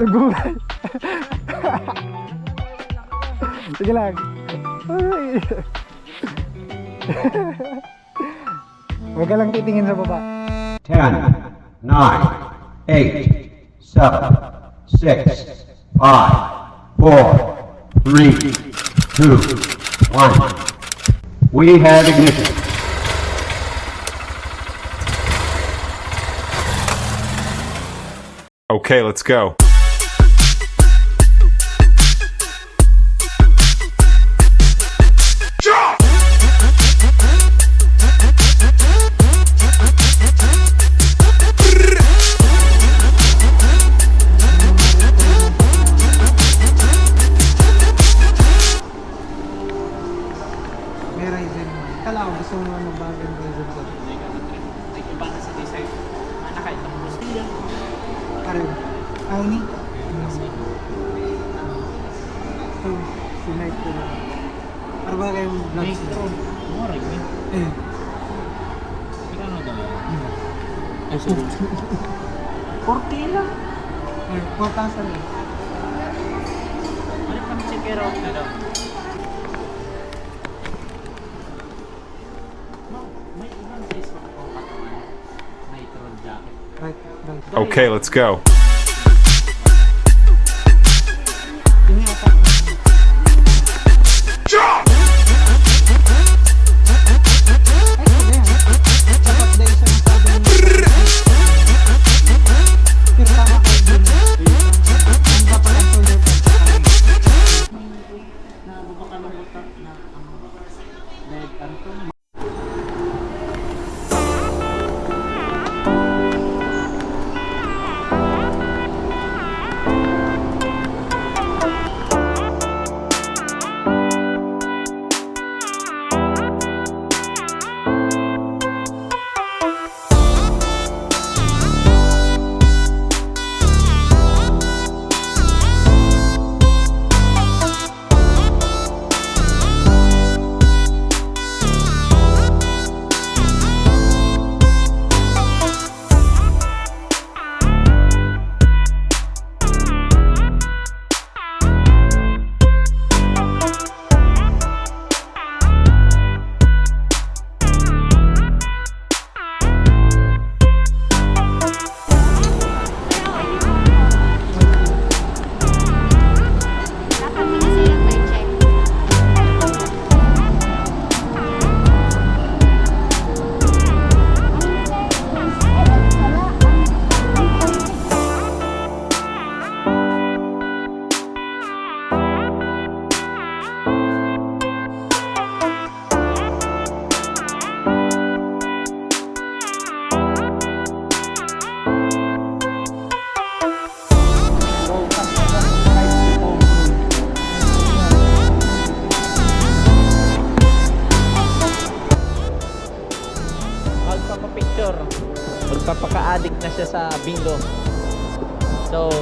Nagulat. Sige lang. Ay. Huwag ka lang titingin sa baba. 10, 9, 8, 7, 6, 5, 4, 3, 2, 1. We have ignition. Okay, let's go. Karin. Ayaw ni? Ito, sinight ko na. Para ba kayong vlog Maestro. Mura yun. Eh, Ikaw na daw yun. Ay, sorry. Forty lang. eh, 4,000 eh. Ano kami check it out Right, right. Okay, let's go. Siya sa bingo. So,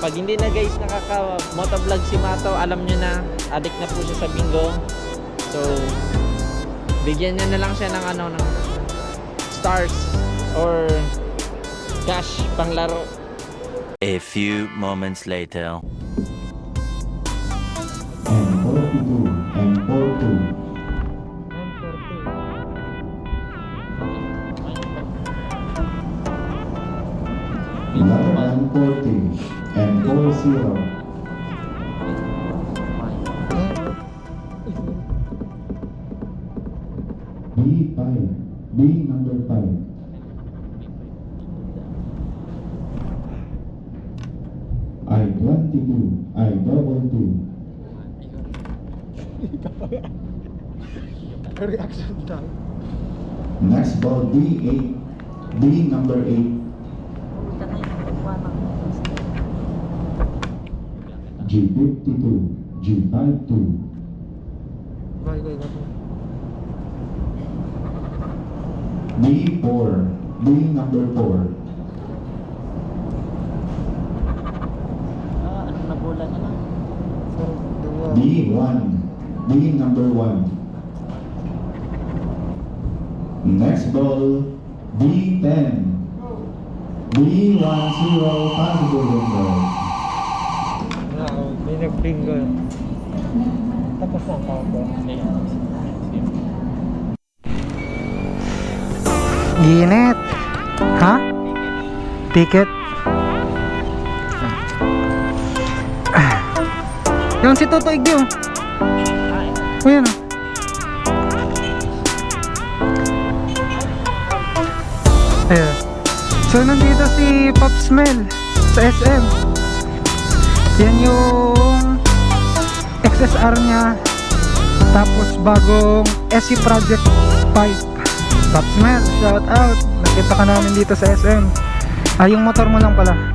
pag hindi na guys nakaka-motovlog si Mato, alam nyo na, addict na po siya sa bingo. So, bigyan nyo na lang siya ng ano, ng stars or cash pang laro. A few moments later. 40. B5, B number 5. I 22, I double two. Reaction time. Next ball B8, B number 8. G52, G52. Bye, bye, bye. B4, B number 4. Ah, ano na bola na lang? Sorry, dua. B1, B number 1. Next ball, B10. B10 possible window. Nag-bingo. Tapos na ang countdown. Ginit. Ha? Ticket. Ah. Yung si Toto Igyo. O yan o. Ayan. So nandito si Pop Smell sa SM. Yan yung XSR niya. Tapos bagong SC Project 5. Pop Smell, shout out. Nakita ka namin dito sa SM. Ah, yung motor mo lang pala.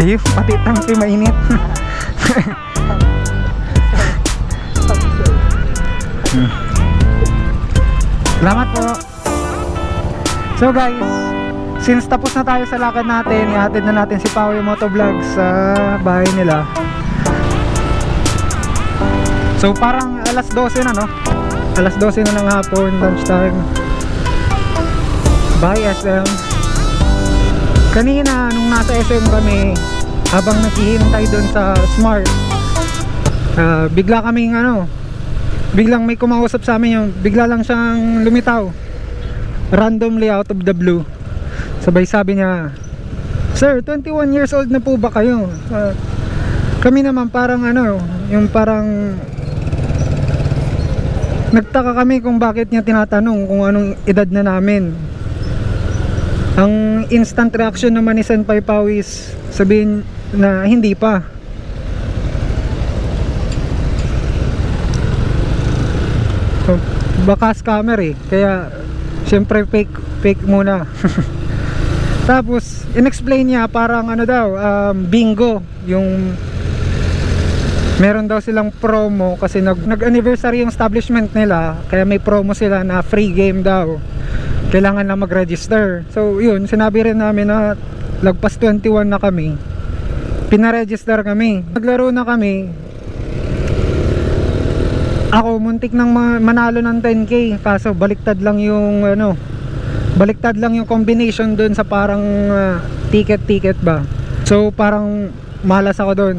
Eh, pati tangki mainit. Hmm. Salamat po. So guys, since tapos na tayo sa lakad natin, ihatid na natin si yung motovlog sa bahay nila. So parang alas 12 na no? Alas 12 na ng hapon, lunchtime. Bye SM. Kanina nung nasa SM kami, habang naghihintay doon sa Smart, ah, bigla kaming ano, biglang may kumausap sa amin yung bigla lang siyang lumitaw. Randomly out of the blue. Sabay sabi niya, Sir, 21 years old na po ba kayo? Ah, kami naman parang ano, yung parang nagtaka kami kung bakit niya tinatanong kung anong edad na namin. Ang instant reaction naman ni Senpai Pawis sabihin na hindi pa. So, baka scammer eh. Kaya syempre fake fake muna. Tapos inexplain niya parang ano daw, um, bingo yung meron daw silang promo kasi nag, nag-anniversary yung establishment nila kaya may promo sila na free game daw kailangan lang mag-register. So yun sinabi rin namin na lagpas 21 na kami pinaregister kami. Naglaro na kami. Ako muntik nang ma- manalo ng 10k kaso baliktad lang yung ano baliktad lang yung combination dun sa parang ah, ticket ticket ba. So parang malas ako dun.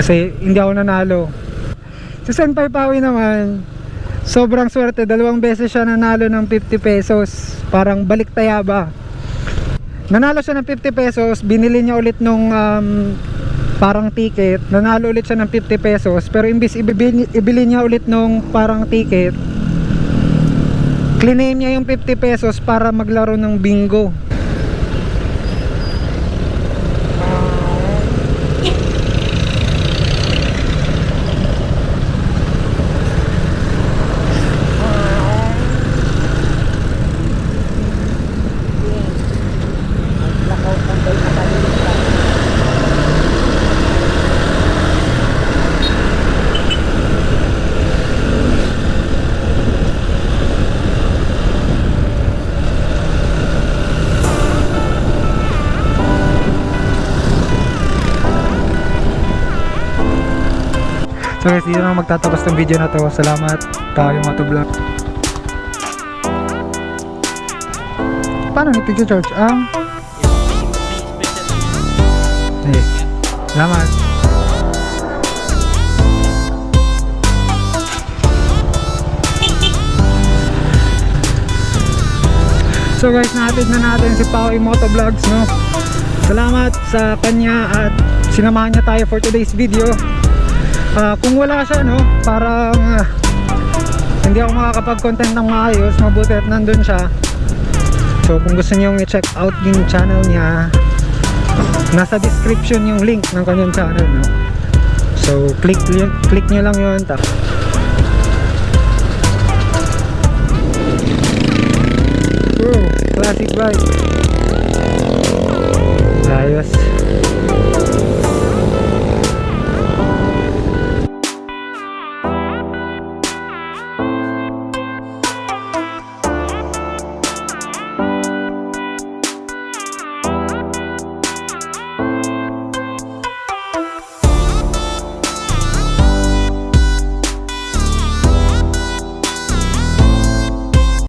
Kasi hindi ako nanalo. Si Senpai Pawi naman sobrang swerte. Dalawang beses siya nanalo ng 50 pesos. Parang baliktaya ba? Nanalo siya ng 50 pesos. Binili niya ulit nung um, parang ticket. Nanalo ulit siya ng 50 pesos. Pero imbis ibili niya ulit nung parang ticket claim niya yung 50 pesos para maglaro ng bingo So guys, dito na magtatapos ng video na to. Salamat. Tayo mga vlog. Paano ni Picture Church? Ah, eh. Salamat. So guys, natin na natin si Pao Moto Vlogs, no? Salamat sa kanya at sinamahan niya tayo for today's video. Ah, kung wala siya no, parang ah, hindi ako makakapag-content ng maayos, mabuti at nandun siya. So kung gusto niyo i-check out yung channel niya, nasa description yung link ng kanyang channel no. So click click niyo lang yun ta. Bro, classic bike. Ayos.